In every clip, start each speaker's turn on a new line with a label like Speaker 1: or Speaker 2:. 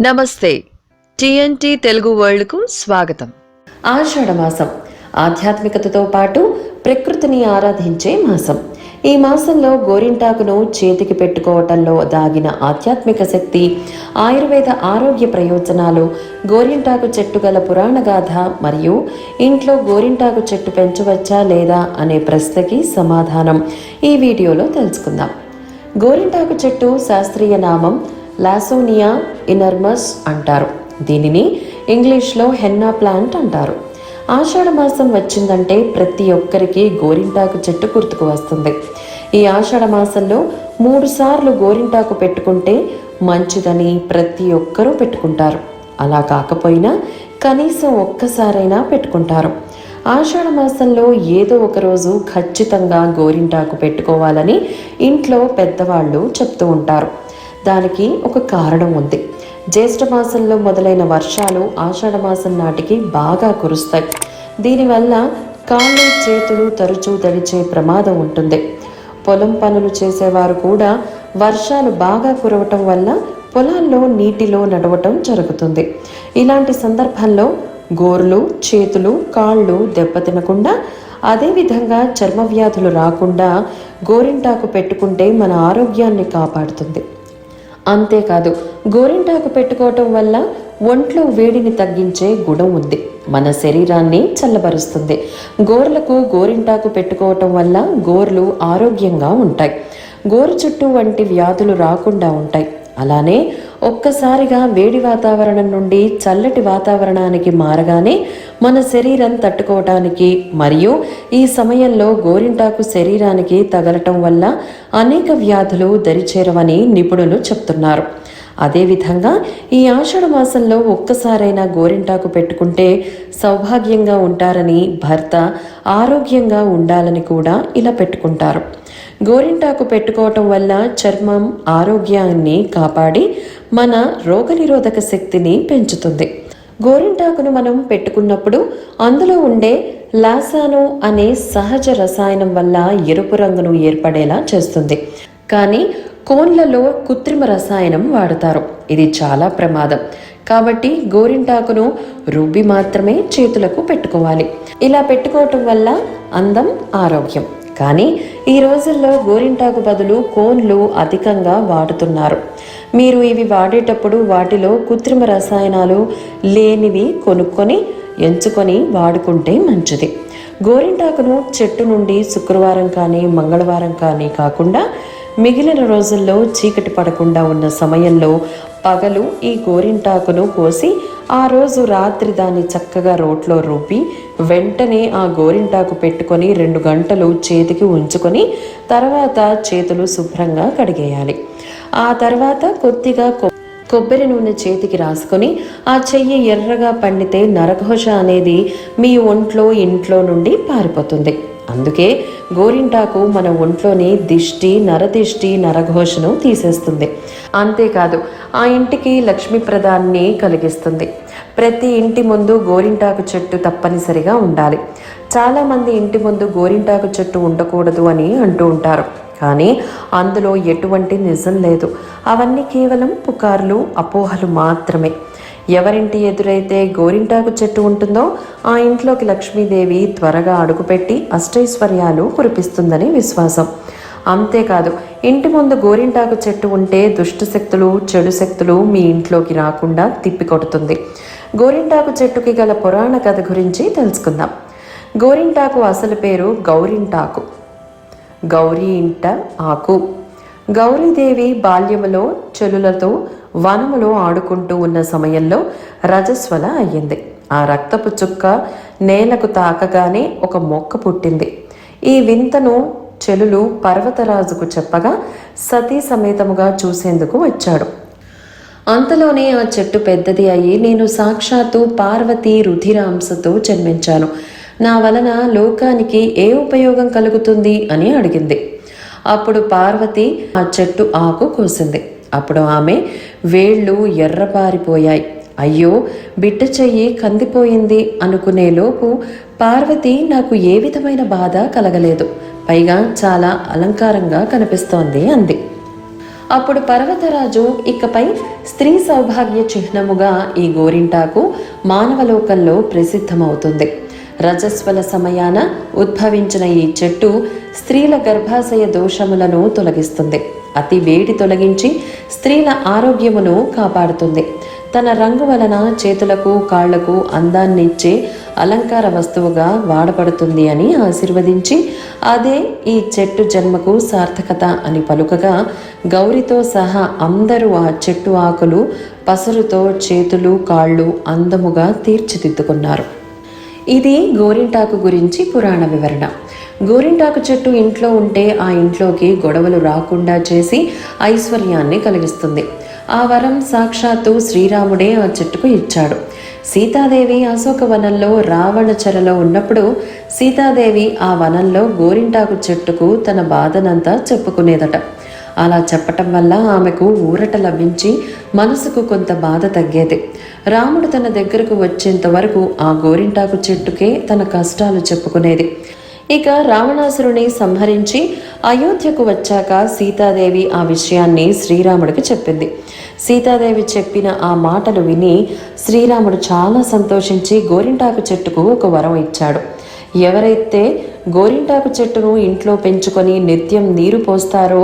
Speaker 1: నమస్తే. టిఎన్టి తెలుగు వరల్డ్కు స్వాగతం.
Speaker 2: ఆషాఢ మాసం ఆధ్యాత్మికతతో పాటు ప్రకృతిని ఆరాధించే మాసం. ఈ మాసంలో గోరింటాకును చేతికి పెట్టుకోవటంలో దాగిన ఆధ్యాత్మిక శక్తి ఆయుర్వేద ఆరోగ్య ప్రయోజనాలు గోరింటాకు చెట్టు గల పురాణ గాథ మరియు ఇంట్లో గోరింటాకు చెట్టు పెంచవచ్చా లేదా అనే ప్రశ్నకి సమాధానం ఈ వీడియోలో తెలుసుకుందాం. గోరింటాకు చెట్టు శాస్త్రీయ నామం లాసోనియా ఇనర్మస్ అంటారు. దీనిని ఇంగ్లీష్లో హెన్నా ప్లాంట్ అంటారు. ఆషాఢ మాసం వచ్చిందంటే ప్రతి ఒక్కరికి గోరింటాకు చెట్టు గుర్తుకు వస్తుంది. ఈ ఆషాఢ మాసంలో మూడు సార్లు గోరింటాకు పెట్టుకుంటే మంచిదని ప్రతి ఒక్కరూ పెట్టుకుంటారు. అలా కాకపోయినా కనీసం ఒక్కసారైనా పెట్టుకుంటారు. ఆషాఢ మాసంలో ఏదో ఒకరోజు ఖచ్చితంగా గోరింటాకు పెట్టుకోవాలని ఇంట్లో పెద్దవాళ్ళు చెప్తూ ఉంటారు. దానికి ఒక కారణం ఉంది. జ్యేష్ఠ మాసంలో మొదలైన వర్షాలు ఆషాఢ మాసం నాటికి బాగా కురుస్తాయి. దీనివల్ల కాళ్ళు చేతులు తరచూ తడిచే ప్రమాదం ఉంటుంది. పొలం పనులు చేసేవారు కూడా వర్షాలు బాగా కురవటం వల్ల పొలాల్లో నీటిలో నడవటం జరుగుతుంది. ఇలాంటి సందర్భంలో గోర్లు చేతులు కాళ్ళు దెబ్బతినకుండా అదేవిధంగా చర్మ వ్యాధులు రాకుండా గోరింటాకు పెట్టుకుంటే మన ఆరోగ్యాన్ని కాపాడుతుంది. అంతేకాదు గోరింటాకు పెట్టుకోవటం వల్ల ఒంట్లో వేడిని తగ్గించే గుణం ఉంది. మన శరీరాన్ని చల్లబరుస్తుంది. గోర్లకు గోరింటాకు పెట్టుకోవటం వల్ల గోర్లు ఆరోగ్యంగా ఉంటాయి. గోరు చుట్టూ వంటి వ్యాధులు రాకుండా ఉంటాయి. అలానే ఒక్కసారిగా వేడి వాతావరణం నుండి చల్లటి వాతావరణానికి మారగానే మన శరీరం తట్టుకోవటానికి మరియు ఈ సమయంలో గోరింటాకు శరీరానికి తగలటం వల్ల అనేక వ్యాధులు దరిచేరవని నిపుణులు చెప్తున్నారు. అదేవిధంగా ఈ ఆషాఢ మాసంలో ఒక్కసారైనా గోరింటాకు పెట్టుకుంటే సౌభాగ్యంగా ఉంటారని భర్త ఆరోగ్యంగా ఉండాలని కూడా ఇలా పెట్టుకుంటారు. గోరింటాకు పెట్టుకోవటం వల్ల చర్మం ఆరోగ్యాన్ని కాపాడి మన రోగనిరోధక శక్తిని పెంచుతుంది. గోరింటాకును మనం పెట్టుకున్నప్పుడు అందులో ఉండే లాసాను అనే సహజ రసాయనం వల్ల ఎరుపు రంగును ఏర్పడేలా చేస్తుంది. కానీ కోన్లలో కృత్రిమ రసాయనం వాడతారు. ఇది చాలా ప్రమాదం. కాబట్టి గోరింటాకును రుబ్బి మాత్రమే చేతులకు పెట్టుకోవాలి. ఇలా పెట్టుకోవటం వల్ల అందం ఆరోగ్యం. కానీ ఈ రోజుల్లో గోరింటాకు బదులు కోన్లు అధికంగా వాడుతున్నారు. మీరు ఇవి వాడేటప్పుడు వాటిలో కృత్రిమ రసాయనాలు లేనివి కొనుక్కొని ఎంచుకొని వాడుకుంటే మంచిది. గోరింటాకును చెట్టు నుండి శుక్రవారం కానీ మంగళవారం కానీ కాకుండా మిగిలిన రోజుల్లో చీకటి పడకుండా ఉన్న సమయంలో పగలు ఈ గోరింటాకును కోసి ఆ రోజు రాత్రి దాన్ని చక్కగా రోట్లో రుబ్బి వెంటనే ఆ గోరింటాకు పెట్టుకొని రెండు గంటలు చేతికి ఉంచుకొని తర్వాత చేతులు శుభ్రంగా కడిగేయాలి. ఆ తర్వాత కొద్దిగా కొబ్బరి నూనె చేతికి రాసుకొని ఆ చెయ్యి ఎర్రగా పండితే నరఘోష అనేది మీ ఒంట్లో ఇంట్లో నుండి పారిపోతుంది. అందుకే గోరింటాకు మన ఒంట్లోని దిష్టి నరదిష్టి నరఘోషను తీసేస్తుంది. అంతేకాదు ఆ ఇంటికి లక్ష్మీప్రదాన్ని కలిగిస్తుంది. ప్రతి ఇంటి ముందు గోరింటాకు చెట్టు తప్పనిసరిగా ఉండాలి. చాలామంది ఇంటి ముందు గోరింటాకు చెట్టు ఉండకూడదు అని అంటూ ఉంటారు. కానీ అందులో ఎటువంటి నిజం లేదు. అవన్నీ కేవలం పుకార్లు అపోహలు మాత్రమే. ఎవరింటి ఎదురైతే గోరింటాకు చెట్టు ఉంటుందో ఆ ఇంట్లోకి లక్ష్మీదేవి త్వరగా అడుగుపెట్టి అష్టైశ్వర్యాలు కురిపిస్తుందని విశ్వాసం. అంతేకాదు ఇంటి ముందు గోరింటాకు చెట్టు ఉంటే దుష్ట శక్తులు చెడు శక్తులు మీ ఇంట్లోకి రాకుండా తిప్పికొడుతుంది. గోరింటాకు చెట్టుకి గల పురాణ కథ గురించి తెలుసుకుందాం. గోరింటాకు అసలు పేరు గౌరింటాకు. గౌరీ ఇంట ఆకు. గౌరీదేవి బాల్యములో చెలులతో వనములో ఆడుకుంటూ ఉన్న సమయంలో రజస్వల అయ్యింది. ఆ రక్తపు చుక్క నేలకు తాకగానే ఒక మొక్క పుట్టింది. ఈ వింతను చెలులు పర్వతరాజుకు చెప్పగా సతీ సమేతముగా చూసేందుకు వచ్చాడు. అంతలోనే ఆ చెట్టు పెద్దది అయ్యి నేను సాక్షాత్తు పార్వతి రుధిరాంశతో జన్మించాను. నా వలన లోకానికి ఏ ఉపయోగం కలుగుతుంది అని అడిగింది. అప్పుడు పార్వతి ఆ చెట్టు ఆకు కోసింది. అప్పుడు ఆమె వేళ్ళు ఎర్రపారిపోయాయి. అయ్యో బిడ్డ చెయ్యి కందిపోయింది అనుకునేలోపు పార్వతి నాకు ఏ విధమైన బాధ కలగలేదు. పైగా చాలా అలంకారంగా కనిపిస్తోంది అంది. అప్పుడు పర్వతరాజు ఇకపై స్త్రీ సౌభాగ్య చిహ్నముగా ఈ గోరింటాకు మానవలోకంలో ప్రసిద్ధమవుతుంది. రజస్వల సమయాన ఉద్భవించిన ఈ చెట్టు స్త్రీల గర్భాశయ దోషములను తొలగిస్తుంది. అతి వేడి తొలగించి స్త్రీల ఆరోగ్యమును కాపాడుతుంది. తన రంగు వలన చేతులకు కాళ్ళకు అందాన్నిచ్చే అలంకార వస్తువుగా వాడబడుతుంది అని ఆశీర్వదించి అదే ఈ చెట్టు జన్మకు సార్థకత అని పలుకగా గౌరితో సహా అందరూ ఆ చెట్టు ఆకులు పసరుతో చేతులు కాళ్ళు అందముగా తీర్చిదిద్దుకున్నారు. ఇది గోరింటాకు గురించి పురాణ వివరణ. గోరింటాకు చెట్టు ఇంట్లో ఉంటే ఆ ఇంట్లోకి గొడవలు రాకుండా చేసి ఐశ్వర్యాన్ని కలిగిస్తుంది. ఆ వరం సాక్షాత్తు శ్రీరాముడే ఆ చెట్టుకు ఇచ్చాడు. సీతాదేవి అశోకవనంలో రావణ చెరలో ఉన్నప్పుడు సీతాదేవి ఆ వనంలో గోరింటాకు చెట్టుకు తన బాధనంతా చెప్పుకునేదట. అలా చెప్పటం వల్ల ఆమెకు ఊరట లభించి మనసుకు కొంత బాధ తగ్గేది. రాముడు తన దగ్గరకు వచ్చేంత వరకు ఆ గోరింటాకు చెట్టుకే తన కష్టాలు చెప్పుకునేది. ఇక రావణాసురుని సంహరించి అయోధ్యకు వచ్చాక సీతాదేవి ఆ విషయాన్ని శ్రీరాముడికి చెప్పింది. సీతాదేవి చెప్పిన ఆ మాటలు విని శ్రీరాముడు చాలా సంతోషించి గోరింటాకు చెట్టుకు ఒక వరం ఇచ్చాడు. ఎవరైతే గోరింటాకు చెట్టును ఇంట్లో పెంచుకొని నిత్యం నీరు పోస్తారో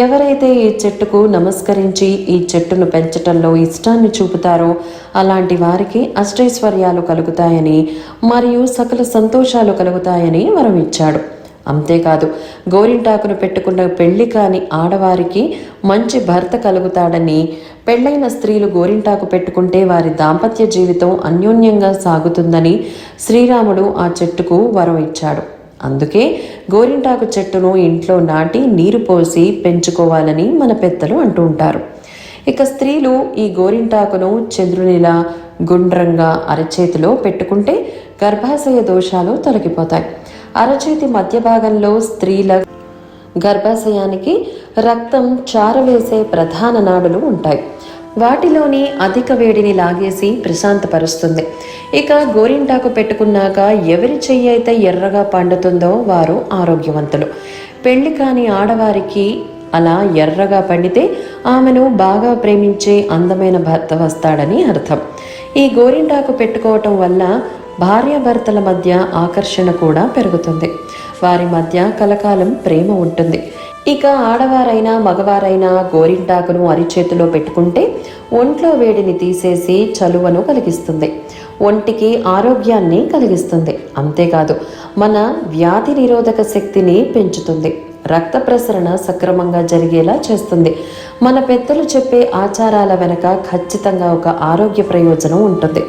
Speaker 2: ఎవరైతే ఈ చెట్టుకు నమస్కరించి ఈ చెట్టును పెంచటంలో ఇష్టాన్ని చూపుతారో అలాంటి వారికి అష్టైశ్వర్యాలు కలుగుతాయని మరియు సకల సంతోషాలు కలుగుతాయని వరం ఇచ్చాడు అంతేకాదు గోరింటాకును పెట్టుకున్న పెళ్ళి కాని ఆడవారికి మంచి భర్త కలుగుతాడని పెళ్ళైన స్త్రీలు గోరింటాకు పెట్టుకుంటే వారి దాంపత్య జీవితం అన్యోన్యంగా సాగుతుందని శ్రీరాముడు ఆ చెట్టుకు వరం ఇచ్చాడు. అందుకే గోరింటాకు చెట్టును ఇంట్లో నాటి నీరు పోసి పెంచుకోవాలని మన పెద్దలు అంటూ ఉంటారు. ఇక స్త్రీలు ఈ గోరింటాకును చంద్రునిలా గుండ్రంగా అరచేతిలో పెట్టుకుంటే గర్భాశయ దోషాలు తొలగిపోతాయి. అరచేతి మధ్య భాగంలో స్త్రీల గర్భాశయానికి రక్తం చారవేసే ప్రధాన నాడులు ఉంటాయి. వాటిలోని అధిక వేడిని లాగేసి ప్రశాంతపరుస్తుంది. ఇక గోరింటాకు పెట్టుకున్నాక ఎవరి చెయ్యి అయితే ఎర్రగా పండుతుందో వారు ఆరోగ్యవంతులు. పెళ్ళి కాని ఆడవారికి అలా ఎర్రగా పండితే ఆమెను బాగా ప్రేమించే అందమైన భర్త వస్తాడని అర్థం. ఈ గోరింటాకు పెట్టుకోవటం వల్ల భార్యాభర్తల మధ్య ఆకర్షణ కూడా పెరుగుతుంది. వారి మధ్య కలకాలం ప్రేమ ఉంటుంది. ఇక ఆడవారైనా మగవారైనా గోరింటాకును అరిచేతిలో పెట్టుకుంటే ఒంట్లో వేడిని తీసేసి చలువను కలిగిస్తుంది. ఒంటికి ఆరోగ్యాన్ని కలిగిస్తుంది. అంతేకాదు మన వ్యాధి నిరోధక శక్తిని పెంచుతుంది. రక్త ప్రసరణ సక్రమంగా జరిగేలా చేస్తుంది. మన పెద్దలు చెప్పే ఆచారాల వెనక ఖచ్చితంగా ఒక ఆరోగ్య ప్రయోజనం ఉంటుంది.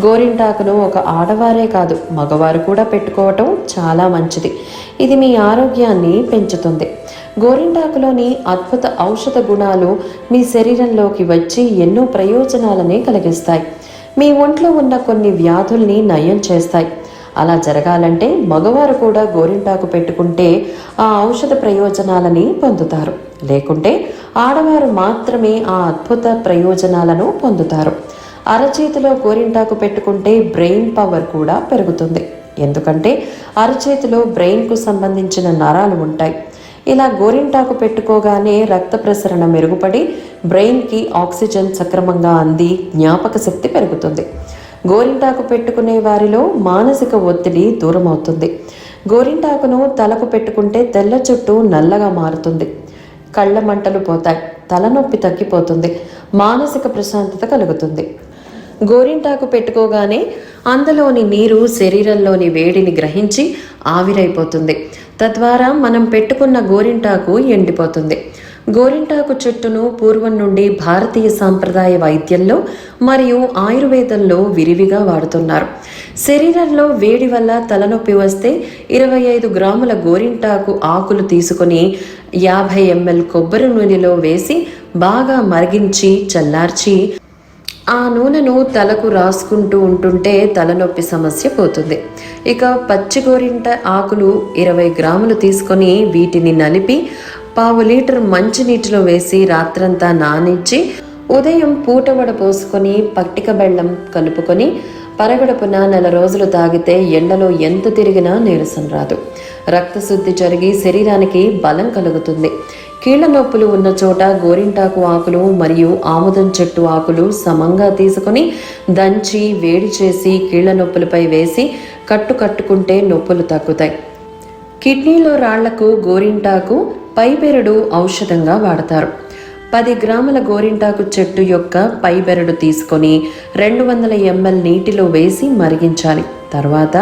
Speaker 2: గోరింటాకును ఒక ఆడవారే కాదు మగవారు కూడా పెట్టుకోవటం చాలా మంచిది. ఇది మీ ఆరోగ్యాన్ని పెంచుతుంది. గోరింటాకులోని అద్భుత ఔషధ గుణాలు మీ శరీరంలోకి వచ్చి ఎన్నో ప్రయోజనాలని కలిగిస్తాయి. మీ ఒంట్లో ఉన్న కొన్ని వ్యాధుల్ని నయం చేస్తాయి. అలా జరగాలంటే మగవారు కూడా గోరింటాకు పెట్టుకుంటే ఆ ఔషధ ప్రయోజనాలని పొందుతారు. లేకుంటే ఆడవారు మాత్రమే ఆ అద్భుత ప్రయోజనాలను పొందుతారు. అరచేతిలో గోరింటాకు పెట్టుకుంటే బ్రెయిన్ పవర్ కూడా పెరుగుతుంది. ఎందుకంటే అరచేతిలో బ్రెయిన్కు సంబంధించిన నరాలు ఉంటాయి. ఇలా గోరింటాకు పెట్టుకోగానే రక్త ప్రసరణ మెరుగుపడి బ్రెయిన్కి ఆక్సిజన్ సక్రమంగా అంది జ్ఞాపక శక్తి పెరుగుతుంది. గోరింటాకు పెట్టుకునే వారిలో మానసిక ఒత్తిడి దూరం అవుతుంది గోరింటాకును తలకు పెట్టుకుంటే తెల్ల చుట్టూ నల్లగా మారుతుంది. కళ్ళ మంటలు పోతాయి తలనొప్పి తగ్గిపోతుంది మానసిక ప్రశాంతత కలుగుతుంది. గోరింటాకు పెట్టుకోగానే అందులోని నీరు శరీరంలోని వేడిని గ్రహించి ఆవిరైపోతుంది. తద్వారా మనం పెట్టుకున్న గోరింటాకు ఎండిపోతుంది. గోరింటాకు చెట్టును పూర్వం నుండి భారతీయ సాంప్రదాయ వైద్యంలో మరియు ఆయుర్వేదంలో విరివిగా వాడుతున్నారు. శరీరంలో వేడి వల్ల తలనొప్పి వస్తే ఇరవై ఐదు గ్రాముల గోరింటాకు ఆకులు తీసుకొని యాభై ఎంఎల్ కొబ్బరి నూనెలో వేసి బాగా మరిగించి చల్లార్చి ఆ నూనెను తలకు రాసుకుంటూ ఉంటుంటే తలనొప్పి సమస్య పోతుంది. ఇక పచ్చి గోరింట ఆకులు ఇరవై గ్రాములు తీసుకొని వీటిని నలిపి పావు లీటర్ మంచినీటిలో వేసి రాత్రంతా నానించి ఉదయం పూట వడ పోసుకొని పట్టిక బెల్లం కలుపుకొని పరగడుపున నెల రోజులు తాగితే ఎండలో ఎంత తిరిగినా నీరసం రాదు. రక్తశుద్ధి జరిగి శరీరానికి బలం కలుగుతుంది. కీళ్ళ నొప్పులు ఉన్న చోట గోరింటాకు ఆకులు మరియు ఆముదం చెట్టు ఆకులు సమంగా తీసుకొని దంచి వేడి చేసి కీళ్ళ నొప్పులపై వేసి కట్టు కట్టుకుంటే నొప్పులు తగ్గుతాయి. కిడ్నీలో రాళ్ళకు గోరింటాకు పైబెరడు ఔషధంగా వాడతారు. పది గ్రాముల గోరింటాకు చెట్టు యొక్క పైబెరడు తీసుకొని రెండు వందల ఎంఎల్ నీటిలో వేసి మరిగించాలి. తర్వాత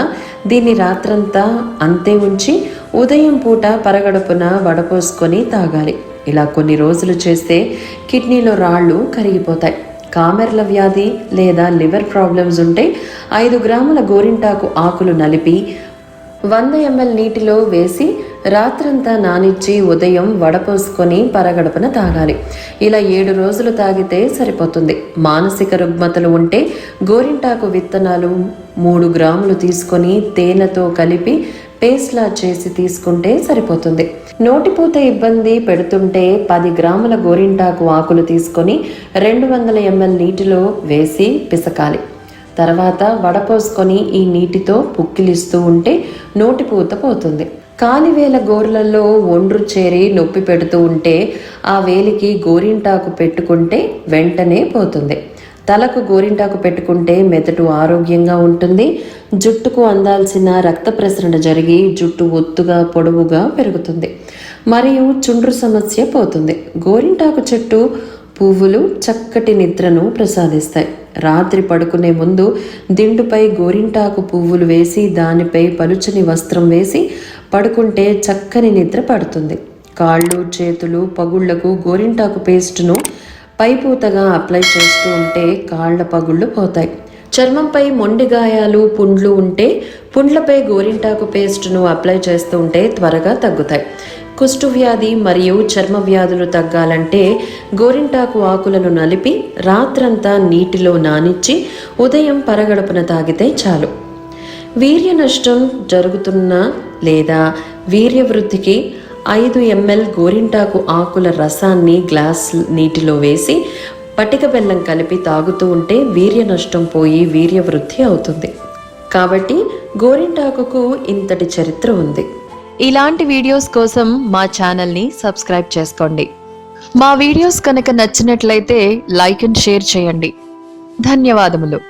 Speaker 2: దీన్ని రాత్రంతా అంతే ఉంచి ఉదయం పూట పరగడుపున వడపోసుకొని తాగాలి. ఇలా కొన్ని రోజులు చేస్తే కిడ్నీలో రాళ్ళు కరిగిపోతాయి. కామెర్ల వ్యాధి లేదా లివర్ ప్రాబ్లమ్స్ ఉంటే ఐదు గ్రాముల గోరింటాకు ఆకులు నలిపి వంద ఎంఎల్ నీటిలో వేసి రాత్రంతా నానిచ్చి ఉదయం వడపోసుకొని పరగడుపున తాగాలి. ఇలా ఏడు రోజులు తాగితే సరిపోతుంది. మానసిక రుగ్మతలు ఉంటే గోరింటాకు విత్తనాలు మూడు గ్రాములు తీసుకొని తేనెతో కలిపి పేస్ట్లా చేసి తీసుకుంటే సరిపోతుంది. నోటిపూత ఇబ్బంది పెడుతుంటే పది గ్రాముల గోరింటాకు ఆకులు తీసుకొని రెండు వందల ఎంఎల్ నీటిలో వేసి పిసకాలి. తర్వాత వడపోసుకొని ఈ నీటితో పుక్కిలిస్తూ ఉంటే నోటిపూత పోతుంది. కాలివేల గోర్లలో ఒండ్రు చేరి నొప్పి పెడుతూ ఉంటే ఆ వేలికి గోరింటాకు పెట్టుకుంటే వెంటనే పోతుంది. తలకు గోరింటాకు పెట్టుకుంటే మెదడు ఆరోగ్యంగా ఉంటుంది. జుట్టుకు అందాల్సిన రక్త ప్రసరణ జరిగి జుట్టు ఒత్తుగా పొడవుగా పెరుగుతుంది. మరియు చుండ్రు సమస్య పోతుంది. గోరింటాకు చెట్టు పువ్వులు చక్కటి నిద్రను ప్రసాదిస్తాయి. రాత్రి పడుకునే ముందు దిండుపై గోరింటాకు పువ్వులు వేసి దానిపై పలుచని వస్త్రం వేసి పడుకుంటే చక్కని నిద్ర పడుతుంది. కాళ్ళు చేతులు పగుళ్ళకు గోరింటాకు పేస్టును పైపూతగా అప్లై చేస్తూ ఉంటే కాళ్ళ పగుళ్ళు పోతాయి. చర్మంపై మొండి గాయాలు పుండ్లు ఉంటే పుండ్లపై గోరింటాకు పేస్టును అప్లై చేస్తూ ఉంటే త్వరగా తగ్గుతాయి. కుష్టు వ్యాధి మరియు చర్మ వ్యాధులు తగ్గాలంటే గోరింటాకు ఆకులను నలిపి రాత్రంతా నీటిలో నానిచ్చి ఉదయం పరగడుపున తాగితే చాలు. వీర్య నష్టం జరుగుతున్న లేదా వీర్యవృద్ధికి ఐదు ఎంఎల్ గోరింటాకు ఆకుల రసాన్ని గ్లాస్ నీటిలో వేసి పటిక బెల్లం కలిపి తాగుతూ ఉంటే వీర్య నష్టం పోయి వీర్య వృద్ధి అవుతుంది. కాబట్టి గోరింటాకుకు ఇంతటి చరిత్ర ఉంది.
Speaker 1: ఇలాంటి వీడియోస్ కోసం మా ఛానల్ని సబ్స్క్రైబ్ చేసుకోండి. మా వీడియోస్ కనుక నచ్చినట్లయితే లైక్ అండ్ షేర్ చేయండి. ధన్యవాదములు.